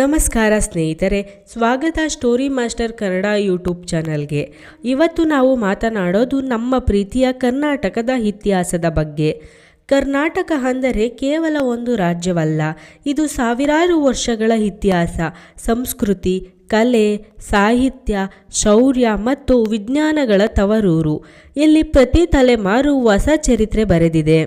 ನಮಸ್ಕಾರ ಸ್ನೇಹಿತರೆ, ಸ್ವಾಗತ ಸ್ಟೋರಿ ಮಾಸ್ಟರ್ ಕನ್ನಡ ಯೂಟ್ಯೂಬ್ ಚಾನಲ್ಗೆ. ಇವತ್ತು ನಾವು ಮಾತನಾಡೋದು ನಮ್ಮ ಪ್ರೀತಿಯ ಕರ್ನಾಟಕದ ಇತಿಹಾಸದ ಬಗ್ಗೆ. ಕರ್ನಾಟಕ ಅಂದರೆ ಕೇವಲ ಒಂದು ರಾಜ್ಯವಲ್ಲ, ಇದು ಸಾವಿರಾರು ವರ್ಷಗಳ ಇತಿಹಾಸ. ಸಂಸ್ಕೃತಿ, ಕಲೆ, ಸಾಹಿತ್ಯ, ಶೌರ್ಯ ಮತ್ತು ವಿಜ್ಞಾನಗಳ ತವರೂರು. ಇಲ್ಲಿ ಪ್ರತಿ ತಲೆಮಾರು ಹೊಸ ಚರಿತ್ರೆ ಬರೆದಿದೆ.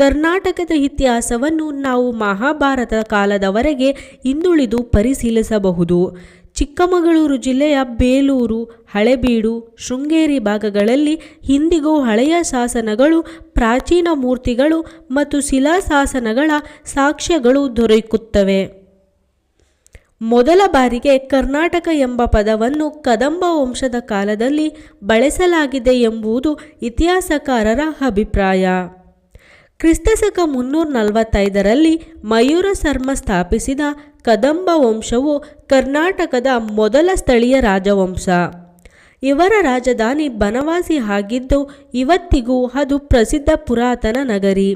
ಕರ್ನಾಟಕದ ಇತಿಹಾಸವನ್ನು ನಾವು ಮಹಾಭಾರತ ಕಾಲದವರೆಗೆ ಹಿಂದುಳಿದು ಪರಿಶೀಲಿಸಬಹುದು. ಚಿಕ್ಕಮಗಳೂರು ಜಿಲ್ಲೆಯ ಬೇಲೂರು, ಹಳೆಬೀಡು, ಶೃಂಗೇರಿ ಭಾಗಗಳಲ್ಲಿ ಇಂದಿಗೂ ಹಳೆಯ ಶಾಸನಗಳು, ಪ್ರಾಚೀನ ಮೂರ್ತಿಗಳು ಮತ್ತು ಶಿಲಾಶಾಸನಗಳ ಸಾಕ್ಷ್ಯಗಳು ದೊರಕುತ್ತವೆ. ಮೊದಲ ಬಾರಿಗೆ ಕರ್ನಾಟಕ ಎಂಬ ಪದವನ್ನು ಕದಂಬ ವಂಶದ ಕಾಲದಲ್ಲಿ ಬಳಸಲಾಗಿದೆ ಎಂಬುದು ಇತಿಹಾಸಕಾರರ ಅಭಿಪ್ರಾಯ. ಕ್ರಿಸ್ತಶಕ ಮುನ್ನೂರ ನಲವತ್ತೈದರಲ್ಲಿ ಮಯೂರ ಶರ್ಮ ಸ್ಥಾಪಿಸಿದ ಕದಂಬ ವಂಶವು ಕರ್ನಾಟಕದ ಮೊದಲ ಸ್ಥಳೀಯ ರಾಜವಂಶ. ಇವರ ರಾಜಧಾನಿ ಬನವಾಸಿ ಆಗಿದ್ದು ಇವತ್ತಿಗೂ ಅದು ಪ್ರಸಿದ್ಧ ಪುರಾತನ ನಗರಿ.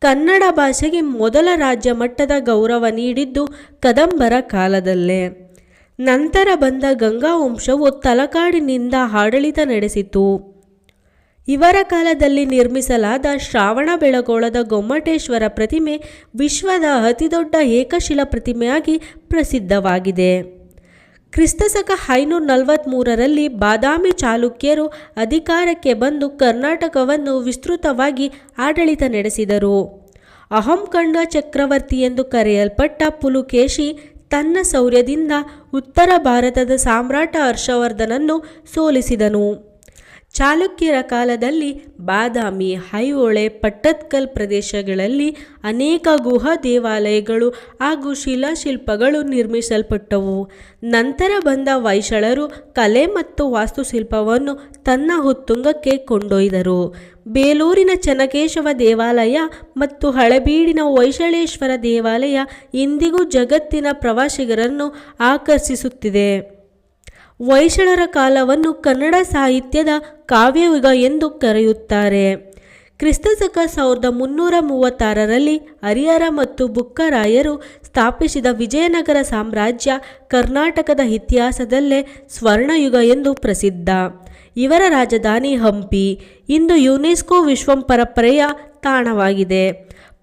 ಕನ್ನಡ ಭಾಷೆಗೆ ಮೊದಲ ರಾಜ್ಯ ಮಟ್ಟದ ಗೌರವ ನೀಡಿದ್ದು ಕದಂಬರ ಕಾಲದಲ್ಲೇ. ನಂತರ ಬಂದ ಗಂಗಾ ವಂಶವು ತಲಕಾಡಿನಿಂದ ಆಡಳಿತ ನಡೆಸಿತು. ಇವರ ಕಾಲದಲ್ಲಿ ನಿರ್ಮಿಸಲಾದ ಶ್ರಾವಣ ಬೆಳಗೋಳದ ಗೊಮ್ಮಟೇಶ್ವರ ಪ್ರತಿಮೆ ವಿಶ್ವದ ಅತಿದೊಡ್ಡ ಏಕಶಿಲಾ ಪ್ರತಿಮೆಯಾಗಿ ಪ್ರಸಿದ್ಧವಾಗಿದೆ. ಕ್ರಿಸ್ತಶಕ ಐನೂರ ನಲವತ್ತ್ಮೂರರಲ್ಲಿ ಬಾದಾಮಿ ಚಾಲುಕ್ಯರು ಅಧಿಕಾರಕ್ಕೆ ಬಂದು ಕರ್ನಾಟಕವನ್ನು ವಿಸ್ತೃತವಾಗಿ ಆಡಳಿತ ನಡೆಸಿದರು. ಅಹಂಕಂಡ ಚಕ್ರವರ್ತಿ ಎಂದು ಕರೆಯಲ್ಪಟ್ಟ ಪುಲುಕೇಶಿ ತನ್ನ ಶೌರ್ಯದಿಂದ ಉತ್ತರ ಭಾರತದ ಸಾಮ್ರಾಟ ಹರ್ಷವರ್ಧನನ್ನು ಸೋಲಿಸಿದನು. ಚಾಲುಕ್ಯರ ಕಾಲದಲ್ಲಿ ಬಾದಾಮಿ ಐಹೊಳೆ ಪಟ್ಟತ್ಕಲ್ ಪ್ರದೇಶಗಳಲ್ಲಿ ಅನೇಕ ಗುಹಾ ದೇವಾಲಯಗಳು ಹಾಗೂ ಶಿಲಾಶಿಲ್ಪಗಳು ನಿರ್ಮಿಸಲ್ಪಟ್ಟವು. ನಂತರ ಬಂದ ವೈಶಳರು ಕಲೆ ಮತ್ತು ವಾಸ್ತುಶಿಲ್ಪವನ್ನು ತನ್ನ ಹುತ್ತುಂಗಕ್ಕೆ ಕೊಂಡೊಯ್ದರು. ಬೇಲೂರಿನ ಚನಕೇಶವ ದೇವಾಲಯ ಮತ್ತು ಹಳೆಬೀಡಿನ ವೈಶಳೇಶ್ವರ ದೇವಾಲಯ ಇಂದಿಗೂ ಜಗತ್ತಿನ ಪ್ರವಾಸಿಗರನ್ನು ಆಕರ್ಷಿಸುತ್ತಿದೆ. ಹೊಯ್ಸಳರ ಕಾಲವನ್ನು ಕನ್ನಡ ಸಾಹಿತ್ಯದ ಕಾವ್ಯಯುಗ ಎಂದು ಕರೆಯುತ್ತಾರೆ. ಕ್ರಿಸ್ತಶಕ ಸಾವಿರದ ಮುನ್ನೂರ ಮೂವತ್ತಾರರಲ್ಲಿ ಹರಿಹರ ಮತ್ತು ಬುಕ್ಕರಾಯರು ಸ್ಥಾಪಿಸಿದ ವಿಜಯನಗರ ಸಾಮ್ರಾಜ್ಯ ಕರ್ನಾಟಕದ ಇತಿಹಾಸದಲ್ಲೇ ಸ್ವರ್ಣಯುಗ ಎಂದು ಪ್ರಸಿದ್ಧ. ಇವರ ರಾಜಧಾನಿ ಹಂಪಿ, ಇಂದು ಯುನೆಸ್ಕೋ ವಿಶ್ವ ಪರಂಪರೆಯ ತಾಣವಾಗಿದೆ.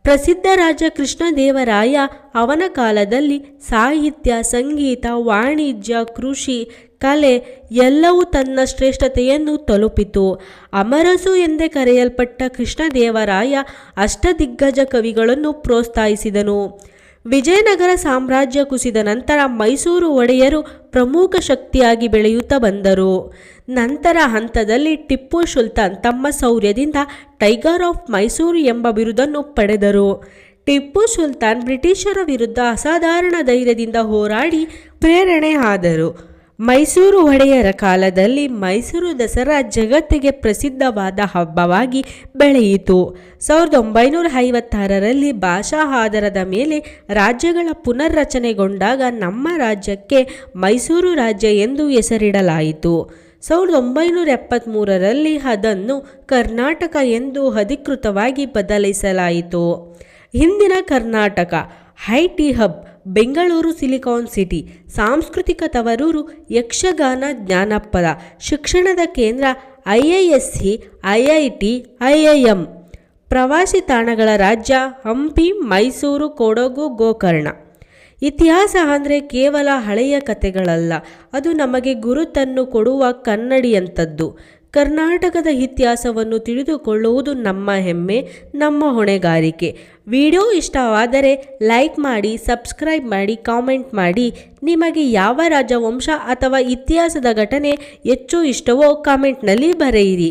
ಪ್ರಸಿದ್ಧ ರಾಜ ಕೃಷ್ಣದೇವರಾಯ ಅವನ ಕಾಲದಲ್ಲಿ ಸಾಹಿತ್ಯ, ಸಂಗೀತ, ವಾಣಿಜ್ಯ, ಕೃಷಿ ಕಲೆ ಎಲ್ಲವೂ ತನ್ನ ಶ್ರೇಷ್ಠತೆಯನ್ನು ತಲುಪಿತು. ಅಮರಸು ಎಂದೇ ಕರೆಯಲ್ಪಟ್ಟ ಕೃಷ್ಣದೇವರಾಯ ಅಷ್ಟದಿಗ್ಗಜ ಕವಿಗಳನ್ನು ಪ್ರೋತ್ಸಾಹಿಸಿದನು. ವಿಜಯನಗರ ಸಾಮ್ರಾಜ್ಯ ಕುಸಿದ ನಂತರ ಮೈಸೂರು ಒಡೆಯರು ಪ್ರಮುಖ ಶಕ್ತಿಯಾಗಿ ಬೆಳೆಯುತ್ತಾ ಬಂದರು. ನಂತರ ಹಂತದಲ್ಲಿ ಟಿಪ್ಪು ಸುಲ್ತಾನ್ ತಮ್ಮ ಶೌರ್ಯದಿಂದ ಟೈಗರ್ ಆಫ್ ಮೈಸೂರು ಎಂಬ ಬಿರುದನ್ನು ಪಡೆದರು. ಟಿಪ್ಪು ಸುಲ್ತಾನ್ ಬ್ರಿಟಿಷರ ವಿರುದ್ಧ ಅಸಾಧಾರಣ ಧೈರ್ಯದಿಂದ ಹೋರಾಡಿ ಪ್ರೇರಣೆ ಆದರು ಮೈಸೂರು ಒಡೆಯರ ಕಾಲದಲ್ಲಿ ಮೈಸೂರು ದಸರಾ ಜಗತ್ತಿಗೆ ಪ್ರಸಿದ್ಧವಾದ ಹಬ್ಬವಾಗಿ ಬೆಳೆಯಿತು. ಸಾವಿರದ ಒಂಬೈನೂರ ಐವತ್ತಾರರಲ್ಲಿ ಭಾಷಾ ಆಧಾರದ ಮೇಲೆ ರಾಜ್ಯಗಳ ಪುನರ್ರಚನೆಗೊಂಡಾಗ ನಮ್ಮ ರಾಜ್ಯಕ್ಕೆ ಮೈಸೂರು ರಾಜ್ಯ ಎಂದು ಹೆಸರಿಡಲಾಯಿತು. ಸಾವಿರದ ಒಂಬೈನೂರ ಎಪ್ಪತ್ತ್ಮೂರರಲ್ಲಿ ಅದನ್ನು ಕರ್ನಾಟಕ ಎಂದು ಅಧಿಕೃತವಾಗಿ ಬದಲಿಸಲಾಯಿತು. ಹಿಂದಿನ Karnataka IT hub Bengaluru silicon city ಸಾಂಸ್ಕೃತಿಕ ತವರೂರು ಯಕ್ಷಗಾನ ಜ್ಞಾನಪದ ಶಿಕ್ಷಣದ ಕೇಂದ್ರ ಐಐಎಸ್ಸಿ ಐಐಟಿ ಐಐಎಂ ಪ್ರವಾಸಿ ತಾಣಗಳ ರಾಜ್ಯ ಹಂಪಿ, ಮೈಸೂರು, ಕೊಡಗು, ಗೋಕರ್ಣ. ಇತಿಹಾಸ ಅಂದರೆ ಕೇವಲ ಹಳೆಯ ಕಥೆಗಳಲ್ಲ, ಅದು ನಮಗೆ ಗುರುತನ್ನು ಕೊಡುವ ಕನ್ನಡಿಯಂಥದ್ದು ಕರ್ನಾಟಕದ ಇತಿಹಾಸವನ್ನು ತಿಳಿದುಕೊಳ್ಳುವುದು ನಮ್ಮ ಹೆಮ್ಮೆ, ನಮ್ಮ ಹೊಣೆಗಾರಿಕೆ. ವಿಡಿಯೋ ಇಷ್ಟವಾದರೆ ಲೈಕ್ ಮಾಡಿ, ಸಬ್ಸ್ಕ್ರೈಬ್ ಮಾಡಿ, ಕಾಮೆಂಟ್ ಮಾಡಿ. ನಿಮಗೆ ಯಾವ ರಾಜವಂಶ ಅಥವಾ ಇತಿಹಾಸದ ಘಟನೆ ಹೆಚ್ಚು ಇಷ್ಟವೋ ಕಾಮೆಂಟ್ನಲ್ಲಿ ಬರೆಯಿರಿ.